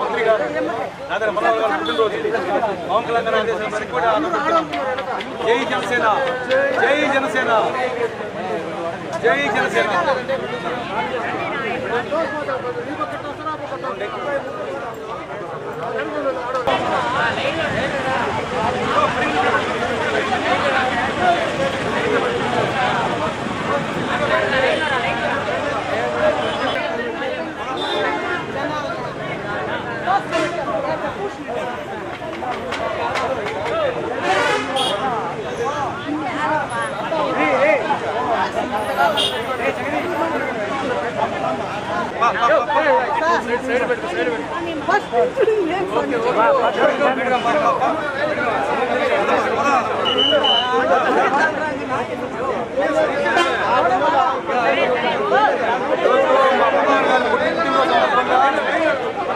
మంత్రి గారు నాదర మనోహర్ గారు పుట్టినరోజు పవన్ కళ్యాణ్ గారు ఆదేశాల మేరకు కూడా జై జనసేన జై జనసేన జై జనసేన.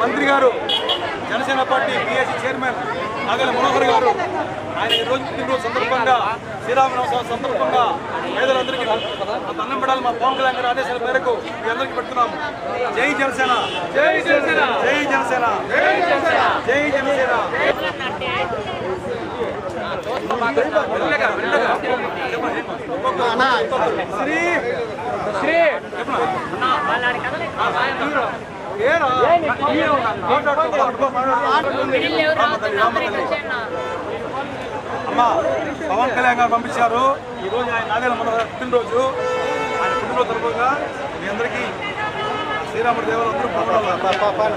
మంత్రి గారు Janasena party PSC chairman Nagala Manohar గారు ఆయన ఈ రోజు పుట్టినరోజు సందర్భంగా శ్రీరామనవమి సందర్భంగా పేదలందరికీ అన్నం పెట్టాలి మా పవన్ కళ్యాణ్ గారి ఆదేశాల మేరకు మీ అందరికీ పెడుతున్నాము. జై జనసేన. జై జనసేన. జై జనసేన. జై జనసేన. జై జనసేన. శ్రీ. శ్రీ. ఏరా? అమ్మా పవన్ కళ్యాణ్ గారు పంపించారు. ఈరోజు ఆయన నాదేళ్ళ మన పుట్టినరోజు. ఆయన పుట్టినరోజు తరపుగా మీ అందరికీ శ్రీరాముడి దేవాలు అందరూ పవన్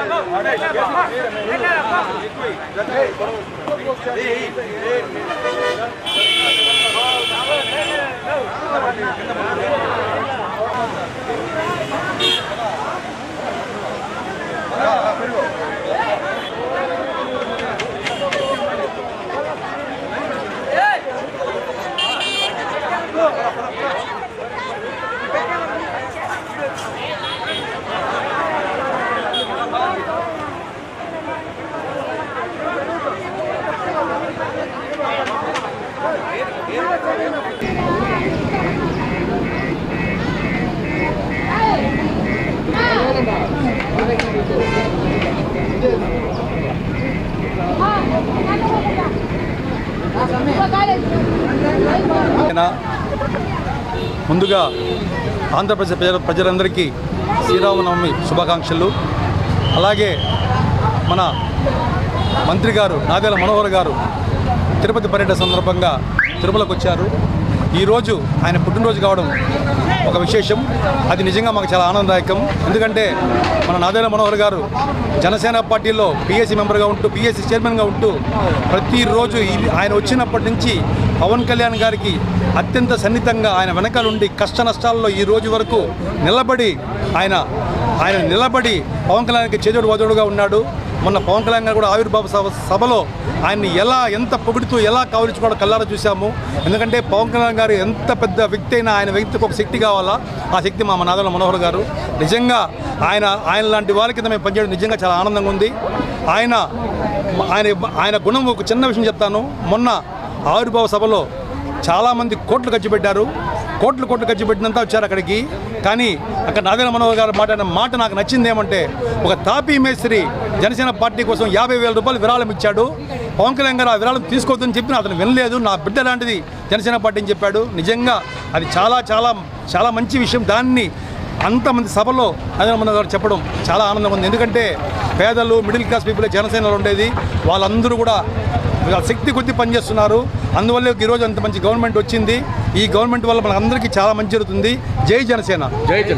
పవన్ కళ్యాణ్ అన్న ముందుగా ఆంధ్రప్రదేశ్ ప్రజల ప్రజలందరికీ శ్రీరామనవమి శుభాకాంక్షలు. అలాగే మన మంత్రి గారు నాదేల మనోహర్ గారు తిరుపతి పర్యటన సందర్భంగా తిరుమలకు వచ్చారు. ఈరోజు ఆయన పుట్టినరోజు కావడం ఒక విశేషం. అది నిజంగా మాకు చాలా ఆనందదాయకం. ఎందుకంటే మన నాదేల మనోహర్ గారు జనసేన పార్టీలో పిఎస్సి మెంబర్గా ఉంటూ పిఎస్సి చైర్మన్గా ఉంటూ ప్రతిరోజు ఆయన వచ్చినప్పటి నుంచి పవన్ కళ్యాణ్ గారికి అత్యంత సన్నిహితంగా ఆయన వెనకాలండి కష్ట నష్టాల్లో ఈ రోజు వరకు నిలబడి ఆయన ఆయన నిలబడి పవన్ కళ్యాణ్కి చేదోడు వదోడుగా ఉన్నాడు. మొన్న పవన్ కళ్యాణ్ గారు కూడా ఆవిర్భావ సభ సభలో ఆయన్ని ఎలా ఎంత పొగుడుతూ ఎలా కవరించుకోవడం కల్లారా చూశాము. ఎందుకంటే పవన్ కళ్యాణ్ గారు ఎంత పెద్ద వ్యక్తి అయినా ఆయన వ్యక్తికి ఒక శక్తి కావాలా? ఆ శక్తి మా నాదల మనోహర్ గారు. నిజంగా ఆయన ఆయన లాంటి వారి కింద మేము పనిచేయడం నిజంగా చాలా ఆనందంగా ఉంది. ఆయన ఆయన ఆయన గుణం ఒక చిన్న విషయం చెప్తాను. మొన్న ఆవిర్భావ సభలో చాలామంది కోట్లు ఖర్చు పెట్టారు. కోట్లు కోట్లు ఖర్చు పెట్టినంతా వచ్చారు అక్కడికి. కానీ అక్కడ నాదేన మనోహర్ గారు మాట్లాడిన మాట నాకు నచ్చింది ఏమంటే ఒక తాపీ మేస్త్రి జనసేన పార్టీ కోసం యాభై వేల రూపాయలు విరాళం ఇచ్చాడు. పవన్ కళ్యాణ్ గారు ఆ విరాళం తీసుకోవద్దని చెప్పిన అతను వినలేదు. నా బిడ్డ లాంటిది జనసేన పార్టీ అని చెప్పాడు. నిజంగా అది చాలా చాలా చాలా మంచి విషయం. దాన్ని అంతమంది సభలో అదే గారు చెప్పడం చాలా ఆనందం ఉంది. ఎందుకంటే పేదలు మిడిల్ క్లాస్ పీపుల్ జనసేనలో ఉండేది. వాళ్ళందరూ కూడా శక్తి కొద్ది పనిచేస్తున్నారు. అందువల్ల ఈరోజు అంత మంచి గవర్నమెంట్ వచ్చింది. ఈ గవర్నమెంట్ వల్ల మన అందరికీ చాలా మంచి జరుగుతుంది. జై జనసేన. జై జన